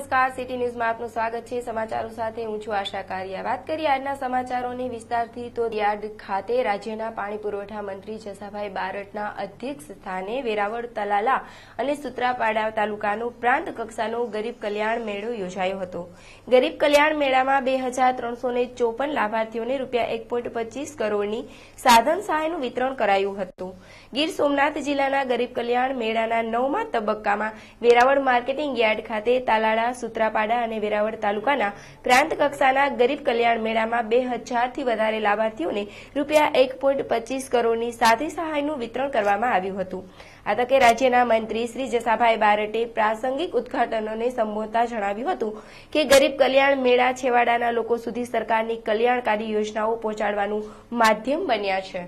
નમસ્કાર. સિટી ન્યૂઝમાં આપનું સ્વાગત છે. સમાચારો સાથે હું છું આશા કારિયા. વાત કરીએ આજના સમાચારોની. વિસ્તારથી તો યાર્ડ ખાતે રાજ્યના પાણી પુરવઠા મંત્રી જસાભાઈ બારટના અધ્યક્ષ સ્થાને વેરાવળ તલાલા અને સુત્રાપાડા તાલુકાનો પ્રાંત કક્ષાનો ગરીબ કલ્યાણ મેળો યોજાયો હતો. ગરીબ કલ્યાણ મેળામાં બે હજાર ત્રણસો ને ચોપન લાભાર્થીઓને રૂપિયા એક પોઈન્ટ પચીસ કરોડની સાધન સહાયનું વિતરણ કરાયું હતું. ગીર સોમનાથ જિલ્લાના ગરીબ કલ્યાણ મેળાના નવમા તબક્કામાં વેરાવળ માર્કેટિંગ યાર્ડ ખાતે તાલાળા સુત્રાપાડા અને વેરાવળ તાલુકાના પ્રાંત કક્ષાના ગરીબ કલ્યાણ મેળામાં બે હજારથી વધારે લાભાર્થીઓને રૂપિયા એક કરોડની સાથી સહાયનું વિતરણ કરવામાં આવ્યું હતું. આ તકે રાજ્યના મંત્રી શ્રી જસાભાઈ બારટે પ્રાસંગિક ઉદઘાટનોને સંબોધતા જણાવ્યું હતું કે ગરીબ કલ્યાણ મેળા છેવાડાના લોકો સુધી સરકારની કલ્યાણકારી યોજનાઓ પહોંચાડવાનું માધ્યમ બન્યા છે.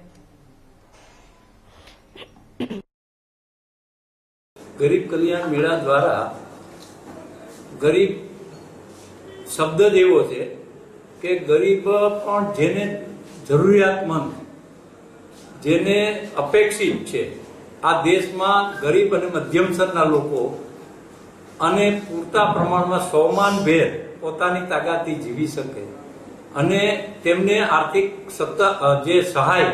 ગરીબ કલ્યાણ મેળા દ્વારા ગરીબ શબ્દ જ એવો છે કે ગરીબ પણ જેને જરૂરિયાતમંદ જેને અપેક્ષિત છે. આ દેશમાં ગરીબ અને મધ્યમ સ્તરના લોકો અને પૂરતા પ્રમાણમાં સોમાનભેર પોતાની તાકાતથી જીવી શકે અને તેમને આર્થિક સત્તા જે સહાય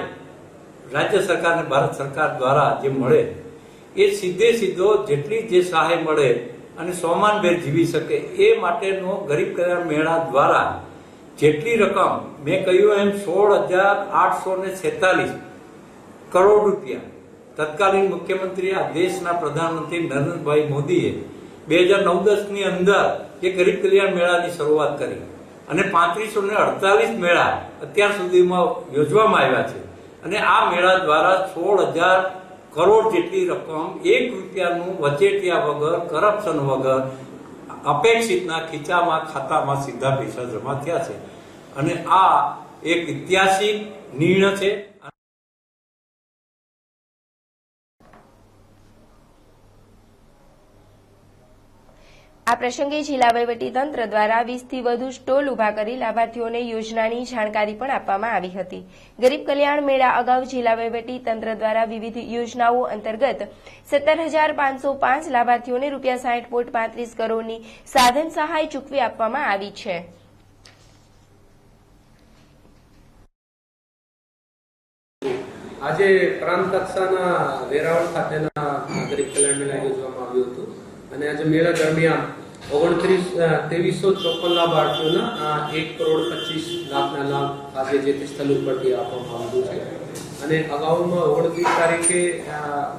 રાજ્ય સરકાર અને ભારત સરકાર દ્વારા જે મળે, એ સીધે સીધો જેટલી જે સહાય મળે અને સોમાનભેર જીવી શકે. એ માટેનો ગરીબ કલ્યાણ મેળા દ્વારા જેટલી રકમ મેં કહ્યું એમ સોળ હજાર આઠસો ને છેતાલીસ કરોડ રૂપિયા. તત્કાલીન મુખ્યમંત્રી આ દેશના પ્રધાનમંત્રી નરેન્દ્રભાઈ મોદીએ બે હજાર નવ દસની અંદર એ ગરીબ કલ્યાણ મેળાની શરૂઆત કરી. અને પાંત્રીસો ને અડતાલીસ મેળા અત્યાર સુધીમાં યોજવામાં આવ્યા છે. અને આ મેળા દ્વારા સોળ હજાર કરોડ જેટલી રકમ, એક રૂપિયાનું વચેટિયા વગર, કરપ્શન વગર, અપેક્ષિતના ખીચામાં, ખાતામાં સીધા પૈસા જમા થયા છે. અને આ એક ઐતિહાસિક નિર્ણય છે. આ પ્રસંગે જિલ્લા તંત્ર દ્વારા વીસથી વધુ સ્ટોલ ઊભા કરી લાભાર્થીઓને યોજનાની જાણકારી પણ આપવામાં આવી હતી. ગરીબ કલ્યાણ મેળા અગાઉ જિલ્લા તંત્ર દ્વારા વિવિધ યોજનાઓ અંતર્ગત સત્તર હજાર પાંચસો પાંચ લાભાર્થીઓને રૂપિયા સાઠ પોઈન્ટ પાંત્રીસ કરોડની સાધન સહાય ચૂકવી આપવામાં આવી છે. આજે પ્રાંત કક્ષાના વેરાવળ ખાતેના ગરીબ કલ્યાણ મેળા અને આજે મેળા દરમિયાન ઓગણત્રીસ ત્રેવીસો ચોપન લાભાર્થીઓના એક કરોડ પચીસ લાખના લાભ આજે જે તે સ્થળ ઉપરથી આપવામાં આવ્યું છે. અને અગાઉમાં ઓગણત્રીસ તારીખે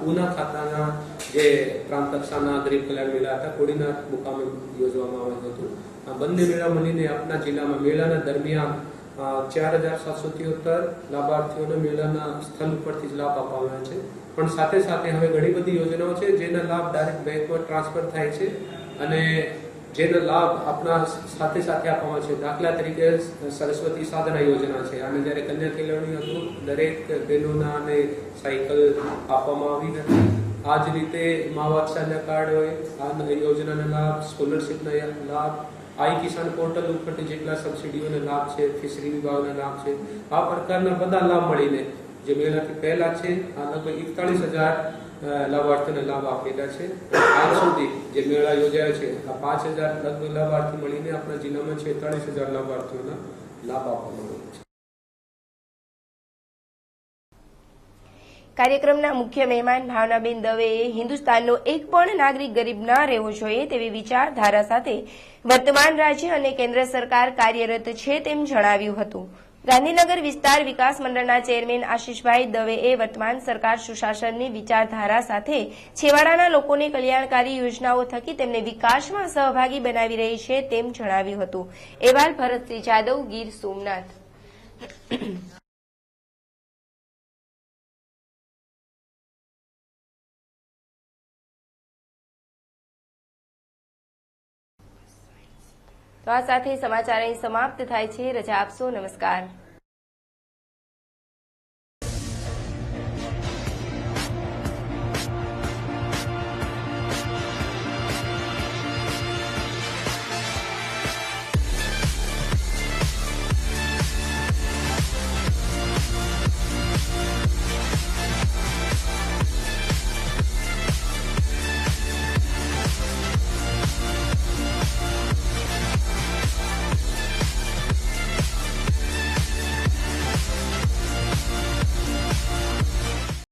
ઉના ખાતાના જે પ્રાંત કક્ષાના ગરીબ કલ્યાણ મેળા હતા, કોડીનાથ મુકામે યોજવામાં આવ્યું હતું. આ બંને મેળા મળીને આપણા જિલ્લામાં મેળાના દરમિયાન ચાર લાભાર્થીઓને મેળાના સ્થળ ઉપરથી જ લાભ આપવામાં છે. પણ સાથે સાથે હવે ઘણી બધી યોજનાઓ છે જેના લાભ ડાયરેક્ટ બેંકમાં ટ્રાન્સફર થાય છે અને જેનો લાભ આપણા સાથે સાથે આપવામાં છે. દાખલા તરીકે સરસ્વતી સાધના યોજના છે. અને જ્યારે કન્યા કેળવણી હતું, દરેક બહેનોના અને સાયકલ આપવામાં આવી હતી. આ જ રીતે મા વાત્સલ્ય કાર્ડ હોય, આ યોજનાના લાભ, સ્કોલરશીપના લાભ આઈ કિસાન પોર્ટલ ઉપરથી જેટલા સબસિડીઓના લાભ છે, ફિશરી વિભાગના લાભ છે, આ પ્રકારના બધા લાભ મળીને જે મેળાથી પહેલા છે, આ લગભગ એકતાળીસ હજાર લાભાર્થીઓને લાભ આપેલા છે. આજ સુધી જે મેળા યોજાયા છે, આ પાંચ હજાર લગભગ લાભાર્થી મળીને આપણા જિલ્લામાં છેતાળીસ હજાર લાભાર્થીઓના લાભ આપવામાં આવ્યો છે. કાર્યક્રમના મુખ્ય મહેમાન ભાવનાબેન દવેએ હિન્દુસ્તાનનો એક પણ નાગરિક ગરીબ ના રહેવો જોઈએ તેવી વિચારધારા સાથે વર્તમાન રાજ્ય અને કેન્દ્ર સરકાર કાર્યરત છે તેમ જણાવ્યું હતું. ગાંધીનગર વિસ્તાર વિકાસ મંડળના ચેરમેન આશીષભાઈ દવેએ વર્તમાન સરકાર સુશાસનની વિચારધારા સાથે છેવાડાના લોકોને કલ્યાણકારી યોજનાઓ થકી તેમને વિકાસમાં સહભાગી બનાવી રહી છે તેમ જણાવ્યું હતું. એવાલ ભરતસિંહ જાદવ ગીર સોમનાથ. તો આ સાથે સમાચાર અહીં સમાપ્ત થાય છે. રજા આપશો. નમસ્કાર.